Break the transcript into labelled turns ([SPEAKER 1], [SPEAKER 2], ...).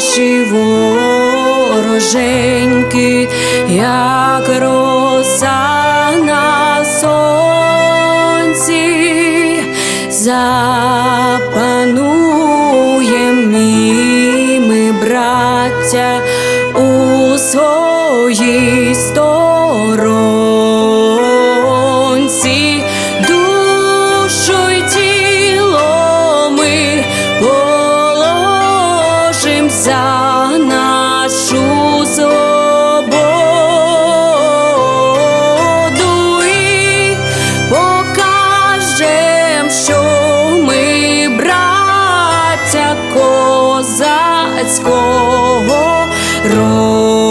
[SPEAKER 1] наші вороженьки, як роса на сонці, запануєм ми, браття, у своїй сто. road.